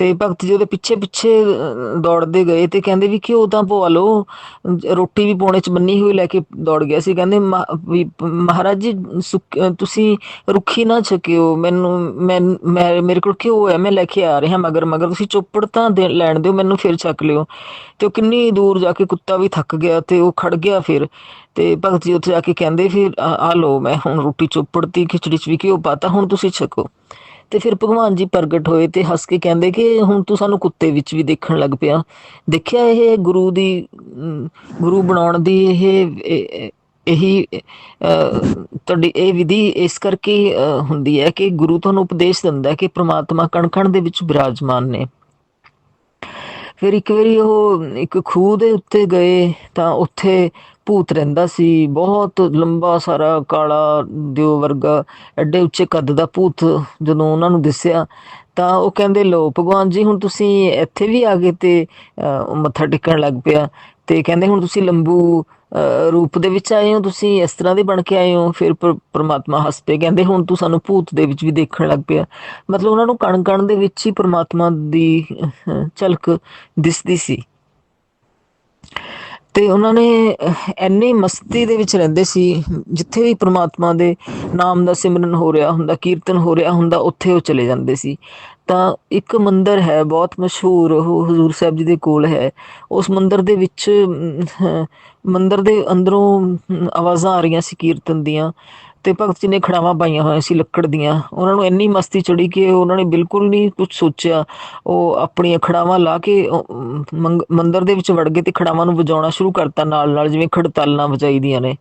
ਤੇ ਭਗਤ ਜੀ ਉਹਦੇ ਪਿੱਛੇ ਪਿੱਛੇ ਦੌੜਦੇ ਗਏ ਤੇ ਕਹਿੰਦੇ ਵੀ ਘਿਓ ਤਾਂ ਪਵਾ ਲਓ ਰੋਟੀ ਵੀ ਪੋਣੇ ਚ ਬੰਨੀ ਹੋਈ ਲੈ ਕੇ ਦੌੜ ਗਿਆ ਸੀ। ਕਹਿੰਦੇ ਮਹਾਰਾਜ ਜੀ ਤੁਸੀਂ ਰੁੱਖੀ ਨਾ ਛਕਿਓ, ਮੈਨੂੰ, ਮੈਂ ਮੇਰੇ ਕੋਲ ਘਿਓ ਹੈ, ਮੈਂ ਲੈ ਕੇ ਆ ਰਿਹਾ ਮਗਰ ਮਗਰ ਤੁਸੀਂ ਚੋਪੜ ਤਾਂ ਦੇ- ਲੈਣ ਦਿਓ, ਮੈਨੂੰ ਫਿਰ ਛਕ ਲਿਓ। ਤੇ ਉਹ ਕਿੰਨੀ ਦੂਰ ਜਾ ਕੇ ਕੁੱਤਾ ਵੀ ਥੱਕ ਗਿਆ ਤੇ ਉਹ ਖੜ ਗਿਆ ਫਿਰ। ਤੇ ਭਗਤ ਜੀ ਉੱਥੇ ਜਾ ਕੇ ਕਹਿੰਦੇ ਫਿਰ, ਆ ਆ ਲਓ, ਮੈਂ ਹੁਣ ਰੋਟੀ ਚੋਪੜਤੀ ਖਿਚੜੀ ਚ ਵੀ ਘਿਓ ਪਾਤਾ ਹੁਣ ਤੁਸੀਂ ਛਕੋ। ਤੇ ਫਿਰ ਭਗਵਾਨ ਜੀ ਪ੍ਰਗਟ ਹੋਏ ਤੇ ਹੱਸ ਕੇ ਕਹਿੰਦੇ ਕਿ ਹੁਣ ਤੂੰ ਸਾਨੂੰ ਕੁੱਤੇ ਵਿੱਚ ਵੀ ਦੇਖਣ ਲੱਗ ਪਿਆ। ਦੇਖਿਆ ਇਹ ਗੁਰੂ ਦੀ ਗੁਰੂ ਬਣਾਉਣ ਦੀ ਇਹ ਇਹੀ ਤੁਹਾਡੀ ਇਹ ਵਿਧੀ ਇਸ ਕਰਕੇ ਅਹ, ਹੁੰਦੀ ਹੈ ਕਿ ਗੁਰੂ ਤੁਹਾਨੂੰ ਉਪਦੇਸ਼ ਦਿੰਦਾ ਕਿ ਪ੍ਰਮਾਤਮਾ ਕਣਕਣ ਦੇ ਵਿੱਚ ਬਿਰਾਜਮਾਨ ਨੇ। ਫਿਰ ਇੱਕ ਵਾਰੀ ਉਹ ਇੱਕ ਖੂਹ ਦੇ ਉੱਤੇ ਗਏ ਤਾਂ ਉੱਥੇ ਭੂਤ ਰਹਿੰਦਾ ਸੀ ਬਹੁਤ ਲੰਬਾ ਸਾਰਾ ਕਾਲਾ ਦਿਓ ਵਰਗਾ ਐਡੇ ਉੱਚੇ ਕੱਦ ਦਾ ਭੂਤ ਜਦੋਂ ਉਹਨਾਂ ਨੂੰ ਦਿਸਿਆ ਤਾਂ ਉਹ ਕਹਿੰਦੇ ਲੋ ਭਗਵਾਨ ਜੀ ਹੁਣ ਤੁਸੀਂ ਇੱਥੇ ਵੀ ਆ ਗਏ ਤੇ ਮੱਥਾ ਟੇਕਣ ਲੱਗ ਪਿਆ ਤੇ ਕਹਿੰਦੇ ਹੁਣ ਤੁਸੀਂ ਲੰਬੂ ਅਹ, ਰੂਪ ਦੇ ਵਿੱਚ ਆਏ ਹੋ ਤੁਸੀਂ ਇਸ ਤਰ੍ਹਾਂ ਦੇ ਬਣ ਕੇ ਆਏ ਹੋ। ਫਿਰ ਪਰ- ਪ੍ਰਮਾਤਮਾ ਹੱਸ ਪਏ ਕਹਿੰਦੇ ਹੁਣ ਤੂੰ ਸਾਨੂੰ ਭੂਤ ਦੇ ਵਿੱਚ ਵੀ ਦੇਖਣ ਲੱਗ ਪਿਆ। ਮਤਲਬ ਉਹਨਾਂ ਨੂੰ ਕਣ ਕਣ ਦੇ ਵਿੱਚ ਹੀ ਪ੍ਰਮਾਤਮਾ ਦੀ ਝਲਕ ਦਿਸਦੀ ਸੀ। ਤੇ ਉਹਨਾਂ ਨੇ ਅਹ, ਇੰਨੀ ਮਸਤੀ ਦੇ ਵਿੱਚ ਰਹਿੰਦੇ ਸੀ ਜਿੱਥੇ ਵੀ ਪ੍ਰਮਾਤਮਾ ਦੇ ਨਾਮ ਦਾ ਸਿਮਰਨ ਹੋ ਰਿਹਾ ਹੁੰਦਾ ਕੀਰਤਨ ਹੋ ਰਿਹਾ ਹੁੰਦਾ ਉੱਥੇ ਉਹ ਚਲੇ ਜਾਂਦੇ ਸੀ। ਤਾਂ ਇੱਕ ਮੰਦਰ ਹੈ ਬਹੁਤ ਮਸ਼ਹੂਰ ਉਹ ਹਜ਼ੂਰ ਸਾਹਿਬ ਜੀ ਦੇ ਕੋਲ ਹੈ। ਉਸ ਮੰਦਰ ਦੇ ਵਿੱਚ ਅਮ, ਅਹ, ਮੰਦਿਰ ਦੇ ਅੰਦਰੋਂ ਆਵਾਜ਼ਾਂ ਆ ਰਹੀਆਂ ਸੀ ਕੀਰਤਨ ਦੀਆਂ। ਤੇ ਭਗਤ ਜੀ ਨੇ ਖੜਾਵਾਂ ਪਾਈਆਂ ਹੋਈਆਂ ਸੀ ਲੱਕੜ ਦੀਆਂ। ਉਹਨਾਂ ਨੂੰ ਇੰਨੀ ਮਸਤੀ ਚੜੀ ਕਿ ਉਹਨਾਂ ਨੇ ਬਿਲਕੁਲ ਨਹੀਂ ਕੁਝ ਸੋਚਿਆ। ਉਹ ਆਪਣੀਆਂ ਖੜਾਵਾਂ ਲਾ ਕੇ ਮੰਦਰ ਦੇ ਵਿੱਚ ਵੜ ਗਏ ਤੇ ਖੜਾਵਾਂ ਨੂੰ ਵਜਾਉਣਾ ਸ਼ੁਰੂ ਕਰਤਾ ਨਾਲ ਨਾਲ ਜਿਵੇਂ ਖੜਤਾਲਾਂ ਵਜਾਈਦੀਆਂ ਨੇ।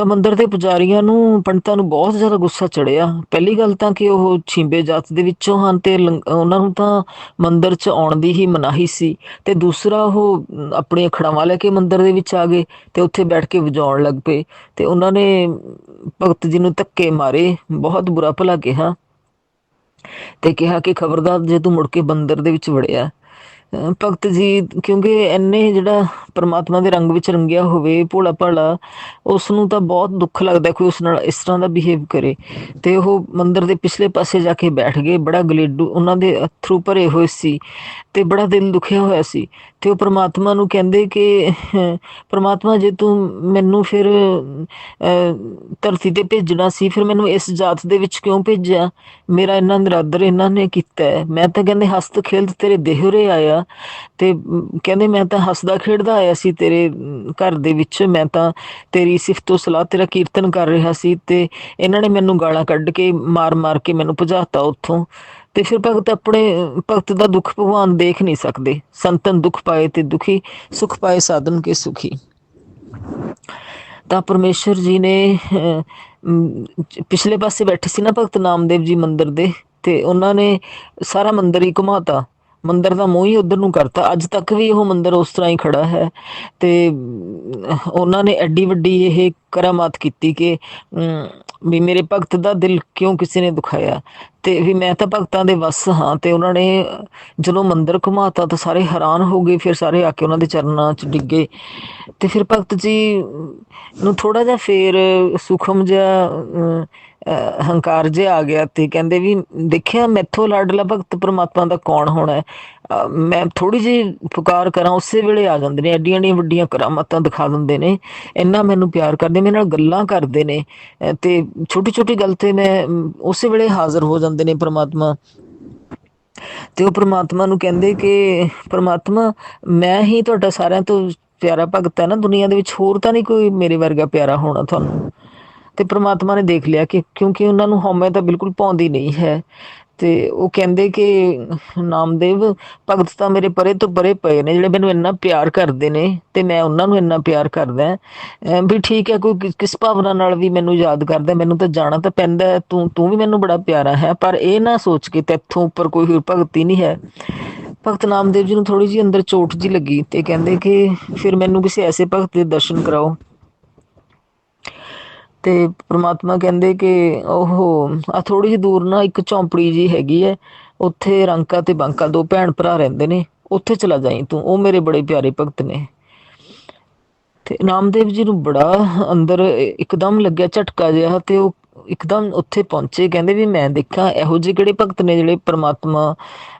ਤਾਂ ਮੰਦਿਰ ਦੇ ਪੁਜਾਰੀਆਂ ਨੂੰ, ਪੰਡਤਾਂ ਨੂੰ ਬਹੁਤ ਜ਼ਿਆਦਾ ਗੁੱਸਾ ਚੜਿਆ। ਪਹਿਲੀ ਗੱਲ ਤਾਂ ਕਿ ਉਹ ਛਿੰਬੇ ਜਾਤ ਦੇ ਵਿੱਚੋਂ ਹਨ ਤੇ ਲੰਗ- ਉਹਨਾਂ ਨੂੰ ਤਾਂ ਮੰਦਰ 'ਚ ਆਉਣ ਦੀ ਹੀ ਮਨਾਹੀ ਸੀ। ਤੇ ਦੂਸਰਾ ਉਹ ਆਪਣੀਆਂ ਖੜਾਵਾਂ ਲੈ ਕੇ ਮੰਦਿਰ ਦੇ ਵਿੱਚ ਆ ਗਏ ਤੇ ਉੱਥੇ ਬੈਠ ਕੇ ਵਜਾਉਣ ਲੱਗ ਪਏ। ਤੇ ਉਹਨਾਂ ਨੇ ਭਗਤ ਜੀ ਨੂੰ ਧੱਕੇ ਮਾਰੇ, ਬਹੁਤ ਬੁਰਾ ਭਲਾ ਕਿਹਾ। ਤੇ ਕਿਹਾ ਕਿ ਖਬਰਦਾਰ, ਜੇ ਤੂੰ ਮੁੜ ਕੇ ਬੰਦਰ ਦੇ ਵਿੱਚ ਵੜਿਆ ਭਗਤ ਜੀ ਕਿਉਂਕਿ ਐਨੇ ਜਿਹੜਾ ਪ੍ਰਮਾਤਮਾ ਦੇ ਰੰਗ ਵਿੱਚ ਰੰਗਿਆ ਹੋਵੇ ਭੋਲਾ ਭਾਲਾ ਉਸ ਨੂੰ ਤਾਂ ਬਹੁਤ ਦੁੱਖ ਲੱਗਦਾ ਕੋਈ ਉਸ ਨਾਲ ਇਸ ਤਰ੍ਹਾਂ ਦਾ ਬਿਹੇਵ ਕਰੇ। ਤੇ ਉਹ ਮੰਦਿਰ ਦੇ ਪਿਛਲੇ ਪਾਸੇ ਜਾ ਕੇ ਬੈਠ ਗਏ ਬੜਾ ਗਲੇਡੂ ਉਹਨਾਂ ਦੇ ਅਥਰੂ ਭਰੇ ਹੋਏ ਸੀ ਤੇ ਬੜਾ ਦਿਲ ਦੁਖਿਆ ਹੋਇਆ ਸੀ। ਤੇ ਉਹ ਪ੍ਰਮਾਤਮਾ ਨੂੰ ਕਹਿੰਦੇ ਕਿ ਪ੍ਰਮਾਤਮਾ ਜੇ ਤੂੰ ਮੈਨੂੰ ਫਿਰ ਅਹ, ਧਰਤੀ ਤੇ ਭੇਜਣਾ ਸੀ ਫਿਰ ਮੈਨੂੰ ਇਸ ਜਾਤ ਦੇ ਵਿੱਚ ਕਿਉਂ ਭੇਜਿਆ? ਮੇਰਾ ਇਹਨਾਂ ਨਿਰਾਦਰ ਇਹਨਾਂ ਨੇ ਕੀਤਾ ਮੈਂ ਤਾਂ ਕਹਿੰਦੇ ਹਸਤ ਖੇਲਦ ਤੇਰੇ ਦੇਹਰੇ ਆਇਆ। ਤੇ ਕਹਿੰਦੇ ਮੈਂ ਤਾਂ ਹੱਸਦਾ ਖੇਡਦਾ ਆਇਆ ਸੀ ਤੇਰੇ ਘਰ ਦੇ ਵਿੱਚ ਮੈਂ ਤਾਂ ਤੇਰੀ ਸਿਫਤੋ ਸਲਾਹ ਤੇਰਾ ਕੀਰਤਨ ਕਰ ਰਿਹਾ ਸੀ ਤੇ ਇਹਨਾਂ ਨੇ ਮੈਨੂੰ ਗਾਲਾਂ ਕੱਢ ਕੇ ਮਾਰ ਮਾਰ ਕੇ ਮੈਨੂੰ ਭਜਾਤਾ ਉੱਥੋਂ। ਤੇ ਫਿਰ ਭਗਤ ਆਪਣੇ ਭਗਤ ਦਾ ਦੁੱਖ ਭਗਵਾਨ ਦੇਖ ਨਹੀਂ ਸਕਦੇ। ਸੰਤਨ ਦੁੱਖ ਪਾਏ ਤੇ ਦੁਖੀ ਸੁਖ ਪਾਏ ਸਾਧਨ ਕੇ ਸੁਖੀ। ਤਾਂ ਪਰਮੇਸ਼ਰ ਜੀ ਨੇ ਅਹ, ਪਿਛਲੇ ਪਾਸੇ ਬੈਠੇ ਸੀ ਨਾ ਭਗਤ ਨਾਮਦੇਵ ਜੀ ਮੰਦਿਰ ਦੇ ਤੇ ਉਹਨਾਂ ਨੇ ਸਾਰਾ ਮੰਦਿਰ ਹੀ ਘੁਮਾਤਾ। ਮੰਦਿਰ ਦਾ ਮੂੰਹ ਹੀ ਉਧਰ ਨੂੰ ਕਰਤਾ। ਅੱਜ ਤੱਕ ਵੀ ਉਹ ਮੰਦਿਰ ਉਸ ਤਰ੍ਹਾਂ ਹੀ ਖੜਾ ਹੈ ਤੇ ਉਹਨਾਂ ਨੇ ਐਡੀ ਵੱਡੀ ਇਹ ਕਰਾਮਾਤ ਕੀਤੀ ਕਿ ਵੀ ਮੇਰੇ ਭਗਤ ਦਾ ਦਿਲ ਕਿਉਂ ਕਿਸੇ ਨੇ ਦੁਖਾਇਆ? ਤੇ ਵੀ ਮੈਂ ਤਾਂ ਭਗਤਾਂ ਦੇ ਵਸ ਹਾਂ ਤੇ ਉਹਨਾਂ ਨੇ ਜਦੋਂ ਮੰਦਿਰ ਘੁਮਾਤਾ ਤਾਂ ਸਾਰੇ ਹੈਰਾਨ ਹੋ ਗਏ, ਫਿਰ ਸਾਰੇ ਆ ਕੇ ਉਹਨਾਂ ਦੇ ਚਰਨਾਂ 'ਚ ਡਿੱਗੇ। ਤੇ ਫਿਰ ਭਗਤ ਜੀ ਨੂੰ ਥੋੜਾ ਜਿਹਾ ਫੇਰ ਸੁਖਮ ਜਿਹਾ ਹੰਕਾਰ ਜੇ ਆ ਗਿਆ ਤੇ ਕਹਿੰਦੇ ਵੀ ਦੇਖਿਆ ਮੈਥੋਂ ਲਾਡਲਾ ਭਗਤ ਪ੍ਰਮਾਤਮਾ ਦਾ ਕੌਣ ਹੋਣਾ ਹੈ? ਮੈਂ ਥੋੜੀ ਜਿਹੀ ਪੁਕਾਰ ਕਰਾਂ, ਉਸੇ ਵੇਲੇ ਆ ਜਾਂਦੇ ਨੇ, ਐਡੀਆਂ ਐਡੀਆਂ ਵੱਡੀਆਂ ਕਰਾਮਾਤਾਂ ਦਿਖਾ ਦਿੰਦੇ ਨੇ, ਇੰਨਾ ਮੈਨੂੰ ਪਿਆਰ ਕਰਦੇ, ਮੇਰੇ ਨਾਲ ਗੱਲਾਂ ਕਰਦੇ ਨੇ ਤੇ ਛੋਟੀ ਛੋਟੀ ਗੱਲ ਤੇ ਮੈਂ ਉਸੇ ਵੇਲੇ ਹਾਜ਼ਰ ਹੋ ਜਾਂਦੇ ਨੇ ਪ੍ਰਮਾਤਮਾ। ਤੇ ਉਹ ਪ੍ਰਮਾਤਮਾ ਨੂੰ ਕਹਿੰਦੇ ਕਿ ਪ੍ਰਮਾਤਮਾ, ਮੈਂ ਹੀ ਤੁਹਾਡਾ ਸਾਰਿਆਂ ਤੋਂ ਪਿਆਰਾ ਭਗਤ ਹੈ ਨਾ, ਦੁਨੀਆ ਦੇ ਵਿੱਚ ਹੋਰ ਤਾਂ ਨਹੀਂ ਕੋਈ ਮੇਰੇ ਵਰਗਾ ਪਿਆਰਾ ਹੋਣਾ ਤੁਹਾਨੂੰ? ਤੇ ਪ੍ਰਮਾਤਮਾ ਨੇ ਦੇਖ ਲਿਆ ਕਿ ਕਿਉਂਕਿ ਉਹਨਾਂ ਨੂੰ ਹਉਮੈ ਤਾਂ ਬਿਲਕੁਲ ਪਾਉਂਦੀ ਨਹੀਂ ਹੈ। ਤੇ ਉਹ ਕਹਿੰਦੇ ਕਿ, ਨਾਮਦੇਵ, ਭਗਤ ਤਾਂ ਮੇਰੇ ਪਰੇ ਤੋਂ ਪਰੇ ਪਏ ਨੇ, ਜਿਹੜੇ ਮੈਨੂੰ ਇੰਨਾ ਪਿਆਰ ਕਰਦੇ ਨੇ ਤੇ ਮੈਂ ਉਹਨਾਂ ਨੂੰ ਇੰਨਾ ਪਿਆਰ ਕਰਦਾ ਵੀ ਠੀਕ ਹੈ, ਕੋਈ ਕਿਸ- ਭਾਵਨਾ ਨਾਲ ਵੀ ਮੈਨੂੰ ਯਾਦ ਕਰਦਾ, ਮੈਨੂੰ ਤਾਂ ਜਾਣਾ ਤਾਂ ਪੈਂਦਾ ਤੂੰ ਤੂੰ ਵੀ ਮੈਨੂੰ ਬੜਾ ਪਿਆਰਾ ਹੈ, ਪਰ ਇਹ ਨਾ ਸੋਚ ਕੇ ਤੇਥੋਂ ਉੱਪਰ ਕੋਈ ਹੋਰ ਭਗਤ ਨਹੀਂ ਹੈ। ਭਗਤ ਨਾਮਦੇਵ ਜੀ ਨੂੰ ਥੋੜੀ ਜਿਹੀ ਅੰਦਰ ਚੋਟ ਜੀ ਲੱਗੀ ਤੇ ਕਹਿੰਦੇ ਕਿ ਫਿਰ ਮੈਨੂੰ ਕਿਸੇ ਐਸੇ ਭਗਤ ਦੇ ਦਰਸ਼ਨ ਕਰਾਓ। ਤੇ ਪ੍ਰਮਾਤਮਾ ਕਹਿੰਦੇ ਕਿ ਉਹ ਆ ਥੋੜੀ ਜਿਹੀ ਦੂਰ ਨਾ ਇੱਕ ਝੌਂਪੜੀ ਜੀ ਹੈਗੀ ਹੈ ਉੱਥੇ ਰੰਕਾ ਤੇ ਬੰਕਾ ਦੋ ਭੈਣ ਭਰਾ ਰਹਿੰਦੇ ਨੇ ਉੱਥੇ ਚਲਾ ਜਾਈ ਤੂੰ ਉਹ ਮੇਰੇ ਬੜੇ ਪਿਆਰੇ ਭਗਤ ਨੇ। ਤੇ ਨਾਮਦੇਵ ਜੀ ਨੂੰ ਬੜਾ ਅੰਦਰ ਇੱਕਦਮ ਲੱਗਿਆ ਝਟਕਾ ਜਿਹਾ ਤੇ ਉਹ ਇੱਕਦਮ ਉੱਥੇ ਪਹੁੰਚੇ ਕਹਿੰਦੇ ਵੀ ਮੈਂ ਦੇਖਾਂ ਇਹੋ ਜਿਹੇ ਕਿਹੜੇ ਭਗਤ ਨੇ ਜਿਹੜੇ ਪ੍ਰਮਾਤਮਾ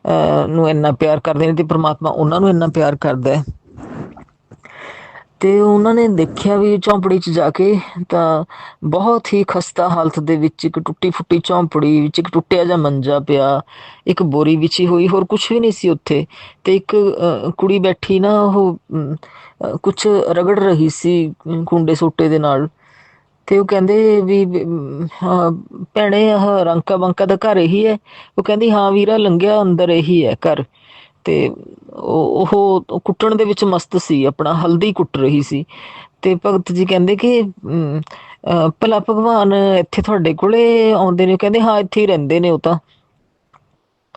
ਅਹ, ਨੂੰ ਇੰਨਾ ਪਿਆਰ ਕਰਦੇ ਨੇ ਤੇ ਪ੍ਰਮਾਤਮਾ ਉਹਨਾਂ ਨੂੰ ਇੰਨਾ ਪਿਆਰ ਕਰਦਾ ਹੈ। ਤੇ ਉਹਨਾਂ ਨੇ ਦੇਖਿਆ ਵੀ ਝੌਂਪੜੀ 'ਚ ਜਾ ਕੇ ਤਾਂ ਬਹੁਤ ਹੀ ਖਸਤਾ ਹਾਲਤ ਦੇ ਵਿੱਚ ਇੱਕ ਟੁੱਟੀ ਫੁੱਟੀ ਝੌਂਪੜੀ ਵਿੱਚ ਇੱਕ ਟੁੱਟਿਆ ਜਿਹਾ ਮੰਜਾ ਪਿਆ, ਇੱਕ ਬੋਰੀ ਵਿਛੀ ਹੋਈ, ਹੋਰ ਕੁਝ ਵੀ ਨਹੀਂ ਸੀ ਉੱਥੇ ਤੇ ਇੱਕ ਕੁੜੀ ਬੈਠੀ ਨਾ ਉਹ ਕੁਝ ਰਗੜ ਰਹੀ ਸੀ ਕੁੰਡੇ ਸੋਟੇ ਦੇ ਨਾਲ ਤੇ ਉਹ ਕਹਿੰਦੇ ਵੀ ਭੈਣੇ, ਆਹ ਰੰਕਾ ਬੰਕਾ ਦਾ ਘਰ ਇਹੀ ਹੈ। ਉਹ ਕਹਿੰਦੀ, ਹਾਂ ਵੀਰਾ, ਲੰਘਿਆ ਅੰਦਰ ਇਹੀ ਹੈ ਘਰ। ਤੇ ਉਹ ਕੁੱਟਣ ਦੇ ਵਿੱਚ ਮਸਤ ਸੀ, ਆਪਣਾ ਹਲਦੀ ਕੁੱਟ ਰਹੀ ਸੀ। ਤੇ ਭਗਤ ਜੀ ਕਹਿੰਦੇ ਕਿ ਭਲਾ ਭਗਵਾਨ ਇੱਥੇ ਤੁਹਾਡੇ ਕੋਲੇ ਆਉਂਦੇ ਨੇ। ਕਹਿੰਦੇ, ਹਾਂ, ਇੱਥੇ ਹੀ ਰਹਿੰਦੇ ਨੇ ਉਹ ਤਾਂ।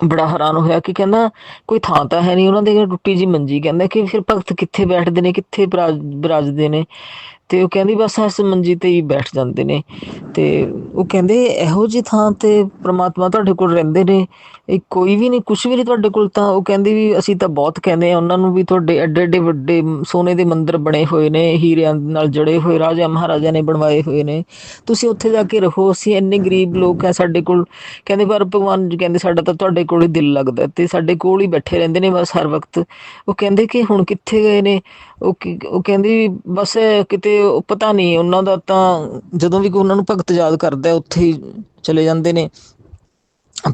ਬੜਾ ਹੈਰਾਨ ਹੋਇਆ ਕਿ ਕਹਿੰਦਾ, ਕੋਈ ਥਾਂ ਤਾਂ ਹੈ ਨਹੀਂ। ਉਹਨਾਂ ਦੇ ਟੁੱਟੀ ਜੀ ਮੰਜੀ। ਕਹਿੰਦਾ ਕਿ ਫਿਰ ਭਗਤ ਕਿੱਥੇ ਬੈਠਦੇ ਨੇ, ਕਿੱਥੇ ਬਿਰਾਜ- ਬਿਰਾਜਦੇ ਨੇ? ਤੇ ਉਹ ਕਹਿੰਦੀ ਬਸ ਇਸ ਮੰਜੀ ਤੇ ਹੀ ਬੈਠ ਜਾਂਦੇ ਨੇ। ਤੇ ਉਹ ਕਹਿੰਦੇ ਇਹੋ ਜੀ ਥਾਂ ਤੇ ਪ੍ਰਮਾਤਮਾ ਤੁਹਾਡੇ ਕੋਲ ਰਹਿੰਦੇ ਨੇ। ਇਹ ਕੋਈ ਵੀ ਨਹੀਂ ਕੁਝ ਵੀ ਨਹੀਂ ਤੁਹਾਡੇ ਕੋਲ ਤਾਂ ਉਹ ਕਹਿੰਦੀ ਵੀ ਅਸੀਂ ਤਾਂ ਬਹੁਤ ਕਹਿੰਦੇ ਆ ਉਹਨਾਂ ਨੂੰ ਵੀ ਤੁਹਾਡੇ ਐਡੇ ਐਡੇ ਵੱਡੇ ਸੋਨੇ ਦੇ ਮੰਦਿਰ ਬਣੇ ਹੋਏ ਨੇ, ਹੀਰਿਆਂ ਨਾਲ ਜੜੇ ਹੋਏ, ਰਾਜਾ ਮਹਾਰਾਜਾ ਨੇ ਬਣਵਾਏ ਹੋਏ ਨੇ। ਤੁਸੀਂ ਉੱਥੇ ਜਾ ਕੇ ਰਹੋ, ਅਸੀਂ ਇੰਨੇ ਗਰੀਬ ਲੋਕ ਆ ਸਾਡੇ ਕੋਲ। ਕਹਿੰਦੇ ਪਰ ਭਗਵਾਨ ਜੀ ਕਹਿੰਦੇ ਸਾਡਾ ਤਾਂ ਤੁਹਾਡੇ ਕੋਲ ਹੀ ਦਿਲ ਲੱਗਦਾ ਤੇ ਸਾਡੇ ਕੋਲ ਹੀ ਬੈਠੇ ਰਹਿੰਦੇ ਨੇ ਬਸ ਹਰ ਵਕਤ। ਉਹ ਕਹਿੰਦੇ ਕਿ ਹੁਣ ਕਿੱਥੇ ਗਏ ਨੇ? ਉਹ ਕੀ- ਉਹ ਕਹਿੰਦੀ ਬਸ ਕਿਤੇ ਪਤਾ ਨਹੀਂ, ਉਹਨਾਂ ਦਾ ਤਾਂ ਜਦੋਂ ਵੀ ਕੋਈ ਉਹਨਾਂ ਨੂੰ ਭਗਤ ਯਾਦ ਕਰਦਾ ਉੱਥੇ ਹੀ ਚਲੇ ਜਾਂਦੇ ਨੇ।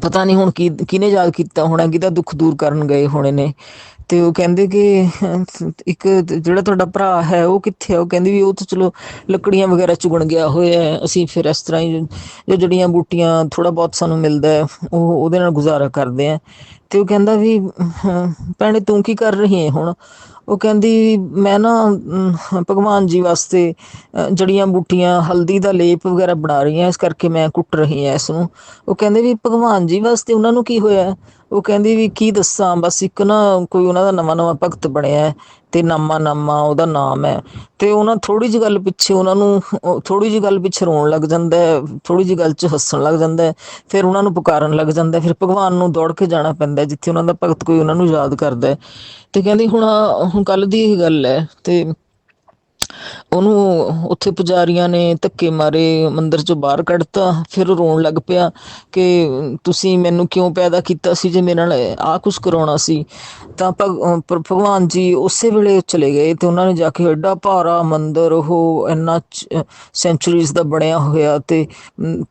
ਪਤਾ ਨਹੀਂ ਹੁਣ ਕੀ, ਕਿਹਨੇ ਯਾਦ ਕੀਤਾ ਹੋਣਾ, ਕਿਹਦਾ ਦੁੱਖ ਦੂਰ ਕਰਨ ਗਏ ਹੋਣੇ ਨੇ। ਤੇ ਉਹ ਕਹਿੰਦੇ ਕਿ, ਇੱਕ ਜਿਹੜਾ ਤੁਹਾਡਾ ਭਰਾ ਹੈ, ਉਹ ਕਿੱਥੇ ਆ? ਉਹ ਕਹਿੰਦੀ ਵੀ ਉਹ ਤਾਂ ਚਲੋ ਲੱਕੜੀਆਂ ਵਗੈਰਾ ਚੁਗਣ ਗਿਆ ਹੋਇਆ ਅਸੀਂ ਫਿਰ ਇਸ ਤਰ੍ਹਾਂ ਹੀ ਜੋ ਜੜੀਆਂ ਬੂਟੀਆਂ ਥੋੜਾ ਬਹੁਤ ਸਾਨੂੰ ਮਿਲਦਾ ਹੈ, ਉਹ ਉਹਦੇ ਨਾਲ ਗੁਜ਼ਾਰਾ ਕਰਦੇ ਆ। ਤੇ ਉਹ ਕਹਿੰਦਾ ਵੀ, ਭੈਣੇ ਤੂੰ ਕੀ ਕਰ ਰਹੀ ਹੈ ਹੁਣ? ਉਹ ਕਹਿੰਦੀ ਮੈਂ ਨਾ ਭਗਵਾਨ ਜੀ ਵਾਸਤੇ ਜੜੀਆਂ ਬੂਟੀਆਂ, ਹਲਦੀ ਦਾ ਲੇਪ ਵਗੈਰਾ ਬਣਾ ਰਹੀ ਹਾਂ। ਇਸ ਕਰਕੇ ਮੈਂ ਕੁੱਟ ਰਹੀ ਹਾਂ ਇਸ ਨੂੰ। ਉਹ ਕਹਿੰਦੇ ਵੀ ਭਗਵਾਨ ਜੀ ਵਾਸਤੇ ਉਹਨਾਂ ਨੂੰ ਕੀ ਹੋਇਆ? ਉਹ ਕਹਿੰਦੀ ਵੀ ਕੀ ਦੱਸਾਂ, ਬਸ ਇੱਕ ਨਾ ਕੋਈ ਉਹਨਾਂ ਦਾ ਨਵਾਂ ਨਵਾਂ ਭਗਤ ਬਣਿਆ ਤੇ ਨਾਮਾ ਨਾਮਾ ਉਹਦਾ ਨਾਮ ਹੈ ਤੇ ਉਹਨਾਂ ਥੋੜੀ ਜਿਹੀ ਗੱਲ ਪਿੱਛੇ ਉਹਨਾਂ ਨੂੰ ਥੋੜੀ ਜਿਹੀ ਗੱਲ ਪਿੱਛੇ ਰੋਣ ਲੱਗ ਜਾਂਦਾ ਹੈ ਥੋੜੀ ਜਿਹੀ ਗੱਲ 'ਚ ਹੱਸਣ ਲੱਗ ਜਾਂਦਾ ਹੈ, ਫਿਰ ਉਹਨਾਂ ਨੂੰ ਪੁਕਾਰਨ ਲੱਗ ਜਾਂਦਾ ਫਿਰ ਭਗਵਾਨ ਨੂੰ ਦੌੜ ਕੇ ਜਾਣਾ ਪੈਂਦਾ ਜਿੱਥੇ ਉਹਨਾਂ ਦਾ ਭਗਤ ਕੋਈ ਉਹਨਾਂ ਨੂੰ ਯਾਦ ਕਰਦਾ ਤੇ ਕਹਿੰਦੀ ਹੁਣ ਹੁਣ ਕੱਲ ਦੀ ਗੱਲ ਹੈ ਤੇ ਉਹਨੂੰ ਉੱਥੇ ਪੁਜਾਰੀਆਂ ਨੇ ਧੱਕੇ ਮਾਰੇ, ਮੰਦਿਰ ਚੋਂ ਬਾਹਰ ਕੱਢਤਾ, ਫਿਰ ਰੋਣ ਲੱਗ ਪਿਆ ਕਿ ਤੁਸੀਂ ਮੈਨੂੰ ਕਿਉਂ ਪੈਦਾ ਕੀਤਾ ਸੀ ਜੇ ਮੇਰੇ ਨਾਲ ਆ ਕੁਝ ਕਰਾਉਣਾ ਸੀ। ਤਾਂ ਭਗਵਾਨ ਜੀ ਉਸੇ ਵੇਲੇ ਚਲੇ ਗਏ ਤੇ ਉਹਨਾਂ ਨੇ ਜਾ ਕੇ ਐਡਾ ਭਾਰਾ ਮੰਦਿਰ, ਉਹ ਇੰਨਾ ਸੈਂਚੁਰੀਜ਼ ਦਾ ਬਣਿਆ ਹੋਇਆ ਤੇ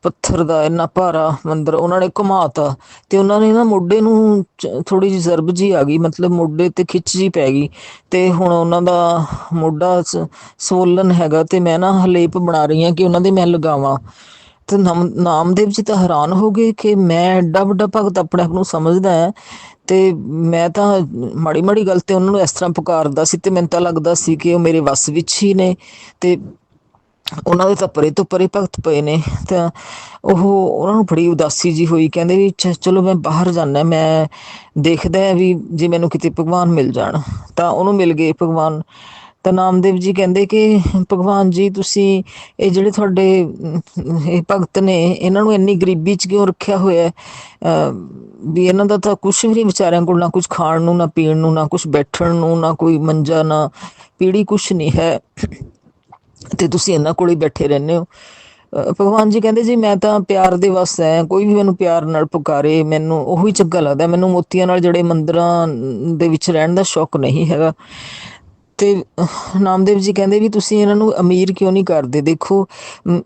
ਪੱਥਰ ਦਾ ਇੰਨਾ ਭਾਰਾ ਮੰਦਿਰ ਉਹਨਾਂ ਨੇ ਘੁਮਾਤਾ ਤੇ ਉਹਨਾਂ ਨੇ ਨਾ ਮੋਢੇ ਨੂੰ ਥੋੜੀ ਜਿਹੀ ਜ਼ਰਬ ਜੀ ਆ ਗਈ, ਮਤਲਬ ਮੋਢੇ ਤੇ ਖਿੱਚ ਜੀ ਪੈ ਗਈ ਤੇ ਹੁਣ ਉਹਨਾਂ ਦਾ ਮੋਢਾ ਸ- ਸਵੋਲਨ ਹੈਗਾ ਤੇ ਮੈਂ ਨਾ ਹਲੇਪ ਬਣਾ ਰਹੀ ਹਾਂ ਕਿ ਉਹਨਾਂ ਦੇ ਮੈਂ ਲਗਾਵਾਂ। ਤੇ ਨਾਮਦੇਵ ਜੀ ਤਾਂ ਹੈਰਾਨ ਹੋ ਗਏ ਕਿ ਮੈਂ ਐਡਾ ਵੱਡਾ ਭਗਤ ਆਪਣੇ ਆਪ ਨੂੰ ਸਮਝਦਾ ਹੈ ਤੇ ਮੈਂ ਤਾਂ ਮਾੜੀ ਮਾੜੀ ਗੱਲ ਤੇ ਉਹਨਾਂ ਨੂੰ ਇਸ ਤਰ੍ਹਾਂ ਪੁਕਾਰਦਾ ਸੀ ਤੇ ਮੈਨੂੰ ਤਾਂ ਲੱਗਦਾ ਸੀ ਕਿ ਉਹ ਮੇਰੇ ਵੱਸ ਵਿੱਚ ਹੀ ਨੇ ਤੇ ਉਹਨਾਂ ਦੇ ਤਾਂ ਪਰੇ ਤੋਂ ਪਰੇ ਭਗਤ ਪਏ ਨੇ। ਤਾਂ ਉਹ, ਉਹਨਾਂ ਨੂੰ ਬੜੀ ਉਦਾਸੀ ਜੀ ਹੋਈ, ਕਹਿੰਦੇ ਵੀ ਚਲੋ ਮੈਂ ਬਾਹਰ ਜਾਣਾ ਮੈਂ ਦੇਖਦਾ ਹੈ ਵੀ ਜੇ ਮੈਨੂੰ ਕਿਤੇ ਭਗਵਾਨ ਮਿਲ ਜਾਣ। ਤਾਂ ਉਹਨੂੰ ਮਿਲ ਗਏ ਭਗਵਾਨ। ਤਾਂ ਨਾਮਦੇਵ ਜੀ ਕਹਿੰਦੇ ਕਿ, ਭਗਵਾਨ ਜੀ, ਤੁਸੀਂ ਇਹ ਜਿਹੜੇ ਤੁਹਾਡੇ, ਇਹ ਭਗਤ ਨੇ, ਇਹਨਾਂ ਨੂੰ ਇੰਨੀ ਗਰੀਬੀ ਚ ਕਿਉਂ ਰੱਖਿਆ ਹੋਇਆ ਵੀ ਇਹਨਾਂ ਦਾ ਤਾਂ ਕੁਝ ਵੀ ਨਹੀਂ ਵਿਚਾਰਿਆਂ ਕੋਲ, ਨਾ ਕੁਝ ਖਾਣ ਨੂੰ, ਨਾ ਪੀਣ ਨੂੰ, ਨਾ ਕੁਝ ਬੈਠਣ ਨੂੰ, ਨਾ ਕੋਈ ਮੰਜਾ, ਨਾ ਪੀੜੀ ਕੁਝ ਨਹੀਂ ਹੈ। ਤੇ ਤੁਸੀਂ ਇਹਨਾਂ ਕੋਲ ਹੀ ਬੈਠੇ ਰਹਿੰਦੇ ਹੋ। ਭਗਵਾਨ ਜੀ ਕਹਿੰਦੇ ਜੀ, ਮੈਂ ਤਾਂ ਪਿਆਰ ਦੇ ਵਾਸਤੇ ਹੈ, ਕੋਈ ਵੀ ਮੈਨੂੰ ਪਿਆਰ ਨਾਲ ਪੁਕਾਰੇ, ਮੈਨੂੰ ਉਹੀ ਚੰਗਾ ਲੱਗਦਾ, ਮੈਨੂੰ ਮੋਤੀਆਂ ਨਾਲ ਜਿਹੜੇ ਮੰਦਰਾਂ ਦੇ ਵਿੱਚ ਰਹਿਣ ਦਾ ਸ਼ੌਕ ਨਹੀਂ ਹੈਗਾ। ਤੇ ਨਾਮਦੇਵ ਜੀ ਕਹਿੰਦੇ ਵੀ ਤੁਸੀਂ ਇਹਨਾਂ ਨੂੰ ਅਮੀਰ ਕਿਉਂ ਨਹੀਂ ਕਰਦੇ? ਦੇਖੋ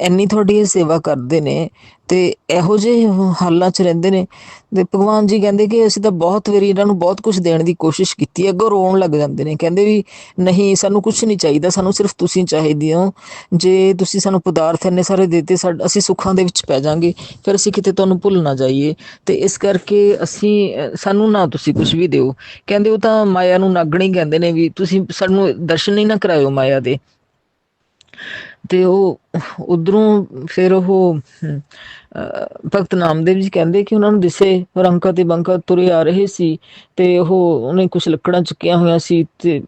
ਇੰਨੀ ਤੁਹਾਡੀ ਇਹ ਸੇਵਾ ਕਰਦੇ ਨੇ ਤੇ ਇਹੋ ਜਿਹੇ ਹਾਲਾਂ 'ਚ ਰਹਿੰਦੇ ਨੇ। ਤੇ ਭਗਵਾਨ ਜੀ ਕਹਿੰਦੇ ਕਿ ਅਸੀਂ ਤਾਂ ਬਹੁਤ ਵਾਰੀ ਇਹਨਾਂ ਨੂੰ ਬਹੁਤ ਕੁਝ ਦੇਣ ਦੀ ਕੋਸ਼ਿਸ਼ ਕੀਤੀ ਹੈ, ਅੱਗੋਂ ਰੋਣ ਲੱਗ ਜਾਂਦੇ ਨੇ। ਕਹਿੰਦੇ ਵੀ ਨਹੀਂ, ਸਾਨੂੰ ਕੁਝ ਨਹੀਂ ਚਾਹੀਦਾ, ਸਾਨੂੰ ਸਿਰਫ ਤੁਸੀਂ ਚਾਹੀਦੇ ਹੋ। ਜੇ ਤੁਸੀਂ ਸਾਨੂੰ ਪਦਾਰਥ ਇੰਨੇ ਸਾਰੇ ਦੇਤੇ, ਸਾਡ- ਅਸੀਂ ਸੁੱਖਾਂ ਦੇ ਵਿੱਚ ਪੈ ਜਾਾਂਗੇ, ਫਿਰ ਅਸੀਂ ਕਿਤੇ ਤੁਹਾਨੂੰ ਭੁੱਲ ਨਾ ਜਾਈਏ। ਤੇ ਇਸ ਕਰਕੇ ਅਸੀਂ ਸਾਨੂੰ ਨਾ ਤੁਸੀਂ ਕੁਝ ਵੀ ਦਿਓ। ਕਹਿੰਦੇ ਉਹ ਤਾਂ ਮਾਇਆ ਨੂੰ ਨਾਗਣੀ ਕਹਿੰਦੇ ਨੇ ਵੀ ਤੁਸੀਂ ਸਾਨੂੰ ਦਰਸ਼ਨ ਹੀ ਨਾ ਕਰਾਇਓ ਮਾਇਆ ਦੇ। ਤੇ ਉਹ ਉਧਰੋਂ ਫਿਰ ਉਹ ਭਗਤ ਨਾਮਦੇਵ ਜੀ ਕਹਿੰਦੇ ਕਿ ਉਹਨਾਂ ਨੂੰ ਦਿਸੇ ਰੰਕਾ ਤੇ ਬੰਕਾ ਤੁਰੇ ਆ ਰਹੇ ਸੀ ਤੇ ਉਹ ਉਹਨੇ ਕੁਝ ਲੱਕੜਾਂ ਚੁੱਕੀਆਂ ਹੋਈਆਂ ਸੀ ਤੇ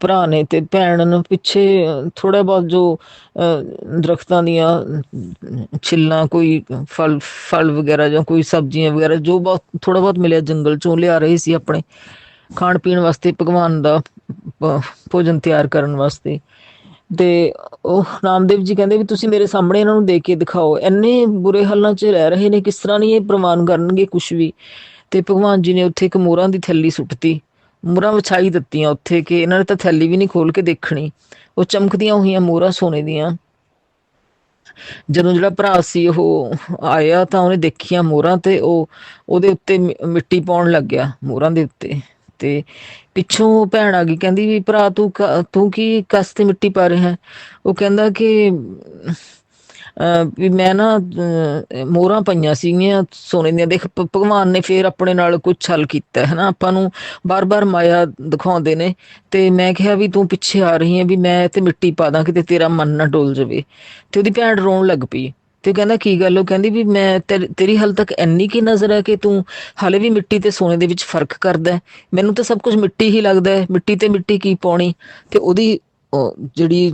ਭਰਾ ਨੇ ਤੇ ਭੈਣ ਨੇ ਪਿੱਛੇ ਥੋੜਾ ਬਹੁਤ ਜੋ ਅਹ, ਦਰਖਤਾਂ ਦੀਆਂ ਛਿੱਲਾਂ ਕੋਈ ਫਲ ਫਲ ਵਗੈਰਾ ਜਾਂ ਕੋਈ ਸਬਜ਼ੀਆਂ ਵਗੈਰਾ ਜੋ ਬਹੁਤ ਥੋੜਾ ਬਹੁਤ ਮਿਲਿਆ ਜੰਗਲ ਚੋਂ ਲਿਆ ਰਹੇ ਸੀ ਆਪਣੇ ਖਾਣ ਪੀਣ ਵਾਸਤੇ ਭਗਵਾਨ ਦਾ ਭੋਜਨ ਤਿਆਰ ਕਰਨ ਵਾਸਤੇ। ਤੇ ਉਹ ਨਾਮਦੇਵ ਜੀ ਕਹਿੰਦੇ ਵੀ ਤੁਸੀਂ ਮੇਰੇ ਸਾਹਮਣੇ ਇਹਨਾਂ ਨੂੰ ਦੇ ਕੇ ਦਿਖਾਓ। ਇੰਨੇ ਬੁਰੇ ਹਾਲਾਂ 'ਚ ਰਹਿ ਰਹੇ ਨੇ, ਕਿਸ ਤਰ੍ਹਾਂ ਨਹੀਂ ਇਹ ਪ੍ਰਮਾਣ ਕਰਨਗੇ ਕੁਝ ਵੀ। ਤੇ ਭਗਵਾਨ ਜੀ ਨੇ ਉੱਥੇ ਇੱਕ ਮੋਹਰਾਂ ਦੀ ਥੈਲੀ ਸੁੱਟਤੀ। ਮੋਹਰਾਂ ਵਿਛਾਈ ਦਿੱਤੀਆਂ ਉੱਥੇ ਕਿ ਇਹਨਾਂ ਨੇ ਤਾਂ ਥੈਲੀ ਵੀ ਨਹੀਂ ਖੋਲ ਕੇ ਦੇਖਣੀ। ਉਹ ਚਮਕਦੀਆਂ ਹੋਈਆਂ ਮੋਹਰਾਂ ਸੋਨੇ ਦੀਆਂ। ਜਦੋਂ ਜਿਹੜਾ ਭਰਾ ਸੀ ਉਹ ਆਇਆ ਤਾਂ ਉਹਨੇ ਦੇਖੀਆਂ ਮੋਹਰਾਂ ਤੇ ਉਹ ਉਹਦੇ ਉੱਤੇ ਮਿੱਟੀ ਪਾਉਣ ਲੱਗ ਗਿਆ ਮੋਹਰਾਂ ਦੇ ਉੱਤੇ। ਤੇ ਪਿੱਛੋਂ ਭੈਣ ਆ ਗਈ, ਕਹਿੰਦੀ ਵੀ ਭਰਾ ਤੂੰ ਤੂੰ ਕੀ ਕਸ ਤੇ ਮਿੱਟੀ ਪਾ ਰਿਹਾ ਉਹ ਕਹਿੰਦਾ ਕਿ ਵੀ ਮੈਂ ਨਾ ਮੋਹਰਾਂ ਪਈਆਂ ਸੀਗੀਆਂ ਸੋਨੇ ਦੀਆਂ, ਦੇਖ ਭਗਵਾਨ ਨੇ ਫੇਰ ਆਪਣੇ ਨਾਲ ਕੁਝ ਛਲ ਕੀਤਾ ਹੈ ਨਾ? ਆਪਾਂ ਨੂੰ ਬਾਰ-ਬਾਰ ਮਾਇਆ ਦਿਖਾਉਂਦੇ ਨੇ ਤੇ ਮੈਂ ਕਿਹਾ ਵੀ ਤੂੰ ਪਿੱਛੇ ਆ ਰਹੀ ਹੈ ਵੀ ਮੈਂ ਤੇ ਮਿੱਟੀ ਪਾ ਦਾਂ, ਕਿਤੇ ਤੇਰਾ ਮਨ ਨਾ ਡੋਲ ਜਾਵੇ। ਤੇ ਉਹਦੀ ਭੈਣ ਰੋਣ ਲੱਗ ਪਈ। ਤੇ ਕਹਿੰਦਾ, ਕੀ ਗੱਲ? ਉਹ ਕਹਿੰਦੀ ਵੀ ਮੈਂ ਤੇਰੀ- ਤੇਰੀ ਹਾਲ ਤੱਕ ਇੰਨੀ ਕੀ ਨਜ਼ਰ ਹੈ ਕਿ ਤੂੰ ਹਾਲੇ ਵੀ ਮਿੱਟੀ ਤੇ ਸੋਨੇ ਦੇ ਵਿੱਚ ਫ਼ਰਕ ਕਰਦਾ ਮੈਨੂੰ ਤਾਂ ਸਭ ਕੁਝ ਮਿੱਟੀ ਹੀ ਲੱਗਦਾ ਹੈ। ਮਿੱਟੀ ਤੇ ਮਿੱਟੀ ਕੀ ਪਾਉਣੀ? ਤੇ ਉਹਦੀ ਉਹ ਜਿਹੜੀ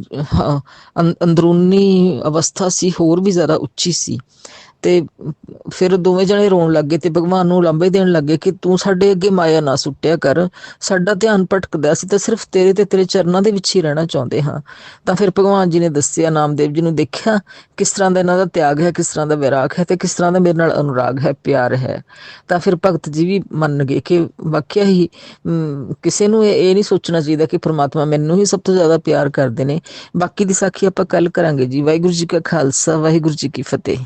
ਅੰ- ਅੰਦਰੂਨੀ ਅਵਸਥਾ ਸੀ, ਹੋਰ ਵੀ ਜ਼ਿਆਦਾ ਉੱਚੀ ਸੀ। ਤੇ ਫਿਰ ਦੋਵੇਂ ਜਣੇ ਰੋਣ ਲੱਗੇ ਤੇ ਭਗਵਾਨ ਨੂੰ ਲਾਂਭੇ ਦੇਣ ਲੱਗੇ ਕਿ ਤੂੰ ਸਾਡੇ ਅੱਗੇ ਮਾਇਆ ਨਾ ਸੁੱਟਿਆ ਕਰ ਸਾਡਾ ਧਿਆਨ ਭਟਕਦਾ ਸੀ ਤਾਂ ਸਿਰਫ ਤੇਰੇ ਤੇ ਤੇਰੇ ਚਰਨਾਂ ਦੇ ਵਿੱਚ ਹੀ ਰਹਿਣਾ ਚਾਹੁੰਦੇ ਹਾਂ। ਤਾਂ ਫਿਰ ਭਗਵਾਨ ਜੀ ਨੇ ਦੱਸਿਆ ਨਾਮਦੇਵ ਜੀ ਨੂੰ ਦੇਖਿਆ ਕਿਸ ਤਰ੍ਹਾਂ ਦਾ ਇਹਨਾਂ ਦਾ ਤਿਆਗ ਹੈ ਕਿਸ ਤਰ੍ਹਾਂ ਦਾ ਵਿਰਾਗ ਹੈ ਤੇ ਕਿਸ ਤਰ੍ਹਾਂ ਦਾ ਮੇਰੇ ਨਾਲ ਅਨੁਰਾਗ ਹੈ ਪਿਆਰ ਹੈ। ਤਾਂ ਫਿਰ ਭਗਤ ਜੀ ਵੀ ਮੰਨ ਗਏ ਕਿ ਵਾਕਿਆ ਹੀ ਅਮ, ਕਿਸੇ ਨੂੰ ਇਹ ਇਹ ਨਹੀਂ ਸੋਚਣਾ ਚਾਹੀਦਾ ਕਿ ਪ੍ਰਮਾਤਮਾ ਮੈਨੂੰ ਹੀ ਸਭ ਤੋਂ ਜ਼ਿਆਦਾ ਪਿਆਰ ਕਰਦੇ ਨੇ। ਬਾਕੀ ਦੀ ਸਾਖੀ ਆਪਾਂ ਕੱਲ ਕਰਾਂਗੇ ਜੀ। ਵਾਹਿਗੁਰੂ ਜੀ ਕਾ ਖਾਲਸਾ ਵਾਹਿਗੁਰੂ ਜੀ ਕੀ ਫਤਿਹ।